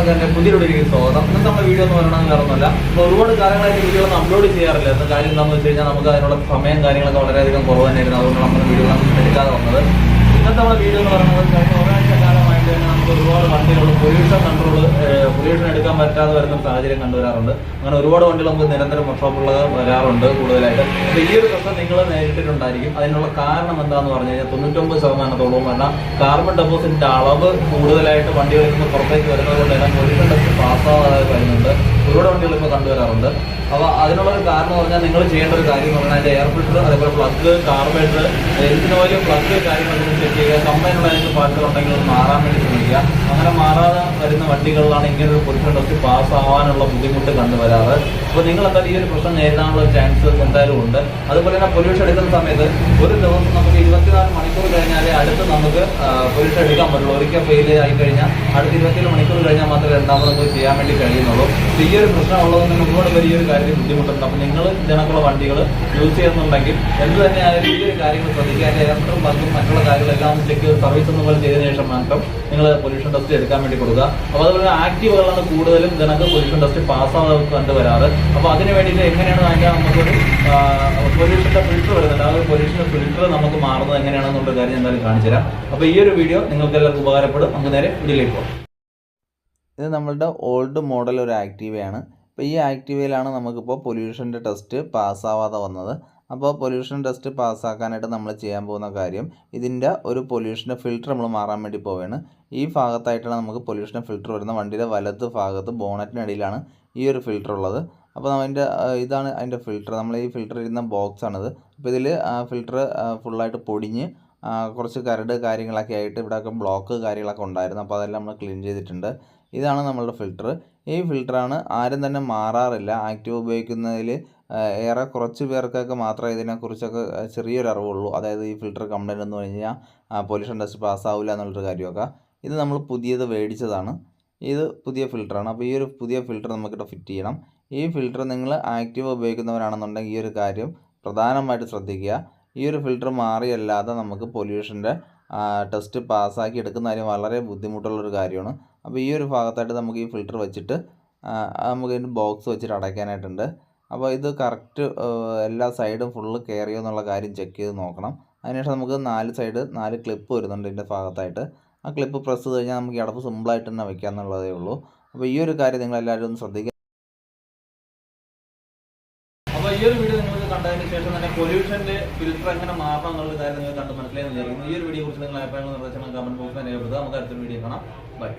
എല്ലാവർക്കും തന്നെ പുതിയൊരു സ്വാഗതം. ഇന്ന് നമ്മുടെ വീഡിയോ എന്ന് പറയുന്നത് കാരണമല്ല അപ്പൊ ഒരുപാട് കാര്യങ്ങളായിട്ട് വീഡിയോ ഒന്നും അപ്ലോഡ് ചെയ്യാറില്ല. എന്ന കാര്യം എന്താണെന്ന് വെച്ച് കഴിഞ്ഞാൽ നമുക്ക് അതിനുള്ള സമയം കാര്യങ്ങളൊക്കെ വളരെയധികം കുറവ് തന്നെയായിരുന്നു. അതുകൊണ്ട് നമ്മൾ വീഡിയോ എടുക്കാതെ വന്നത്. ഇന്നത്തെ നമ്മുടെ വീഡിയോ എന്ന് പറയുന്നത് കഴിഞ്ഞ ഒരാഴ്ച കാലമായിട്ട് തന്നെ നമുക്ക് ഒരുപാട് വണ്ടികളും പൊല്യൂഷൻ കൺട്രോൾ പൊല്യൂഷൻ എടുക്കാൻ പറ്റാതെ വരുന്ന സാഹചര്യം കണ്ടുവരാറുണ്ട്. അങ്ങനെ ഒരുപാട് വണ്ടികൾ നമുക്ക് നിരന്തരം വർക്ക്ഷോപ്പുകൾ വരാറുണ്ട് കൂടുതലായിട്ട്. അപ്പോൾ ഈ ഒരു പ്രശ്നം നിങ്ങൾ നേരിട്ടിട്ടുണ്ടായിരിക്കും. അതിനുള്ള കാരണം എന്താണെന്ന് പറഞ്ഞു കഴിഞ്ഞാൽ തൊണ്ണൂറ്റൊമ്പത് ശതമാനത്തോളം വന്ന കാർബൺ ഡെപ്പോസിറ്റിന്റെ അളവ് കൂടുതലായിട്ട് വണ്ടികളിൽ നിന്ന് പുറത്തേക്ക് വരുന്നത് കൊണ്ട് തന്നെ പൊല്യൂഷൻ ടെസ്റ്റ് പാസ്സാവാതെ വരുന്നുണ്ട്. ഒരുപാട് വണ്ടികൾ ഇപ്പോൾ കണ്ടുവരാറുണ്ട്. അപ്പോൾ അതിനുള്ള ഒരു കാരണം പറഞ്ഞാൽ നിങ്ങൾ ചെയ്യേണ്ട ഒരു കാര്യം എന്ന് പറഞ്ഞാൽ അതിന്റെ എയർ ഫിൽറ്റർ അതേപോലെ പ്ലഗ് കാർബൺ എഞ്ചിൻ പ്ലഗ് കാര്യങ്ങളൊക്കെ ചെയ്യുക കമ്പനിയുള്ള ഏതെങ്കിലും പാട്ടുകൾ ഉണ്ടെങ്കിൽ അത് മാറാൻ വേണ്ടി ശ്രമിക്കുക. അങ്ങനെ മാറാതെ വരുന്ന വണ്ടികളിലാണ് ഇങ്ങനെ ഒരു പൊല്യൂഷൻ ടെസ്റ്റ് പാസ്സാവാനുള്ള ബുദ്ധിമുട്ട് കണ്ടുവരാറ്. അപ്പോൾ നിങ്ങൾ എന്തായാലും ഈ ഒരു പ്രശ്നം നേരിടാനുള്ള ചാൻസ് എന്തായാലും ഉണ്ട്. അതുപോലെ തന്നെ പൊല്യൂഷൻ എടുക്കുന്ന സമയത്ത് ഒരു ദിവസം നമുക്ക് ഇരുപത്തിനാല് മണിക്കൂർ കഴിഞ്ഞാലേ അടുത്ത് നമുക്ക് പൊല്യൂഷൻ എടുക്കാൻ പറ്റുള്ളൂ. ഒരിക്കൽ ഫെയിൽ ആയി കഴിഞ്ഞാൽ അടുത്ത ഇരുപത്തിയേഴ് മണിക്കൂർ കഴിഞ്ഞാൽ മാത്രമേ രണ്ടാമത് ചെയ്യാൻ വേണ്ടി കഴിയുന്നുള്ളൂ. അപ്പോൾ ഈ ഒരു പ്രശ്നം ഉള്ളതുകൊണ്ട് ഒരുപാട് കാര്യം ബുദ്ധിമുട്ടുണ്ട്. അപ്പോൾ നിങ്ങൾ ഇതിനൊക്കെയുള്ള വണ്ടികൾ യൂസ് ചെയ്യുന്നുണ്ടെങ്കിൽ എന്ത് തന്നെയായാലും ഈ ഒരു കാര്യങ്ങൾ ശ്രദ്ധിക്കാൻ ഇലക്ട്രിക് ബസ്സും മറ്റുള്ള കാര്യങ്ങളെല്ലാം ചെക്ക് സർവീസ് ഒന്നും പോലെ ചെയ്തതിനു ശേഷം മാത്രം നിങ്ങൾ പൊല്യൂഷൻ ടെസ്റ്റ് എടുക്കാൻ വേണ്ടി കൊടുക്കുക. അപ്പോൾ അതുപോലെ ആക്റ്റീവുകളാണ് കൂടുതലും ഇതിനൊക്കെ പൊല്യൂഷൻ ടെസ്റ്റ് പാസ്സാവാതെ കണ്ടുവരാറ് അപ്പോൾ അതിന് വേണ്ടിയിട്ട് എങ്ങനെയാണ് അതിന്റെ നമുക്കൊരു പൊല്യൂഷന്റെ ഫിൽറ്റർ വരുന്നുണ്ട്. ആ ഒരു പൊല്യൂഷന്റെ ഫിൽറ്റർ നമുക്ക് മാറുന്നത് എങ്ങനെയാണെന്നുള്ള കാര്യം എന്തായാലും കാണിച്ചു തരാം അപ്പോൾ ഈ ഒരു വീഡിയോ നിങ്ങൾക്ക് എല്ലാവർക്കും ഉപകാരപ്പെടും. നമുക്ക് നേരെ വീഡിയോയിലേക്ക് പോകാം. ഇത് നമ്മളുടെ ഓൾഡ് മോഡൽ ഒരു ആക്റ്റീവയാണ് അപ്പോൾ ഈ ആക്റ്റീവയിലാണ് നമുക്കിപ്പോൾ പൊല്യൂഷന്റെ ടെസ്റ്റ് പാസ്സാവാതെ വന്നത്. അപ്പോൾ പൊല്യൂഷൻ ടെസ്റ്റ് പാസ്സാക്കാനായിട്ട് നമ്മൾ ചെയ്യാൻ പോകുന്ന കാര്യം ഇതിന്റെ ഒരു പൊല്യൂഷന്റെ ഫിൽറ്റർ നമ്മൾ മാറാൻ വേണ്ടി പോവുകയാണ് ഈ ഭാഗത്തായിട്ടാണ് നമുക്ക് പൊല്യൂഷന്റെ ഫിൽറ്റർ വരുന്നത്. വണ്ടിയുടെ വലത്ത് ഭാഗത്ത് ബോണറ്റിനടിയിലാണ് ഈ ഒരു ഫിൽറ്റർ ഉള്ളത്. അപ്പോൾ അതിന്റെ ഇതാണ് അതിന്റെ ഫിൽറ്റർ നമ്മൾ ഈ ഫിൽറ്റർ ഇരുന്ന ബോക്സ് ആണിത്. അപ്പോൾ ഇതിൽ ഫിൽറ്റർ ഫുള്ളായിട്ട് പൊടിഞ്ഞ് കുറച്ച് കരട് കാര്യങ്ങളൊക്കെ ആയിട്ട് ഇവിടെയൊക്കെ ബ്ലോക്ക് കാര്യങ്ങളൊക്കെ ഉണ്ടായിരുന്നു. അപ്പോൾ അതെല്ലാം നമ്മൾ ക്ലീൻ ചെയ്തിട്ടുണ്ട്. ഇതാണ് നമ്മളുടെ ഫിൽറ്റർ ഈ ഫിൽറ്ററാണ് ആരും തന്നെ മാറാറില്ല. ആക്റ്റീവ് ഉപയോഗിക്കുന്നതിൽ ഏറെ കുറച്ച് പേർക്കൊക്കെ മാത്രമേ ഇതിനെക്കുറിച്ചൊക്കെ ചെറിയൊരു അറിവുള്ളൂ. അതായത് ഈ ഫിൽറ്റർ കംപ്ലൈന്റ് എന്ന് പറഞ്ഞു കഴിഞ്ഞാൽ പൊല്യൂഷൻ ടെസ്റ്റ് പാസ്സാവില്ല എന്നുള്ളൊരു കാര്യമൊക്കെ. ഇത് നമ്മൾ പുതിയത് മേടിച്ചതാണ്. ഇത് പുതിയ ഫിൽറ്ററാണ് അപ്പോൾ ഈ ഒരു പുതിയ ഫിൽറ്റർ നമുക്കിവിടെ ഫിറ്റ് ചെയ്യണം. ഈ ഫിൽറ്റർ നിങ്ങൾ ആക്റ്റീവ് ഉപയോഗിക്കുന്നവരാണെന്നുണ്ടെങ്കിൽ ഈ ഒരു കാര്യം പ്രധാനമായിട്ട് ശ്രദ്ധിക്കുക. ഈ ഒരു ഫിൽറ്റർ മാറിയല്ലാതെ നമുക്ക് പൊല്യൂഷന്റെ ടെസ്റ്റ് പാസ്സാക്കി എടുക്കുന്ന കാര്യം വളരെ ബുദ്ധിമുട്ടുള്ളൊരു കാര്യമാണ്. അപ്പോൾ ഈ ഒരു ഭാഗത്തായിട്ട് നമുക്ക് ഈ ഫിൽറ്റർ വെച്ചിട്ട് നമുക്ക് ഇതിന്റെ ബോക്സ് വെച്ചിട്ട് അടയ്ക്കാനായിട്ടുണ്ട്. അപ്പോൾ ഇത് കറക്റ്റ് എല്ലാ സൈഡും ഫുള്ള് കയറിയോ എന്നുള്ള കാര്യം ചെക്ക് ചെയ്ത് നോക്കണം. അതിനുശേഷം നമുക്ക് നാല് സൈഡ് നാല് ക്ലിപ്പ് വരുന്നുണ്ട് ഇതിന്റെ ഭാഗത്തായിട്ട്. ആ ക്ലിപ്പ് പ്രസ് ചെയ്ത് കഴിഞ്ഞാൽ നമുക്ക് ഈ അടപ്പ് സിമ്പിളായിട്ട് തന്നെ വെക്കാം എന്നുള്ളതേ ഉള്ളൂ. അപ്പോൾ ഈ ഒരു കാര്യം നിങ്ങൾ എല്ലാവരും ഒന്ന് ശ്രദ്ധിക്കുക അപ്പോൾ ഈ ഒരു വീഡിയോ നിങ്ങൾക്ക് കണ്ടതിന് ശേഷം തന്നെ പൊല്യൂഷന്റെ ഫിൽറ്റർ എങ്ങനെ മാറണം എന്നുള്ള കാര്യം നിങ്ങൾ കണ്ട് മനസ്സിലായി ഈ ഒരു വീഡിയോ കുറിച്ച് നിങ്ങൾ അഭിപ്രായങ്ങൾ നിർദ്ദേശങ്ങൾ കമന്റ് ബോക്സിൽ രേഖപ്പെടുത്തുക. നമുക്ക് അടുത്തൊരു വീഡിയോ കാണാം. ബൈ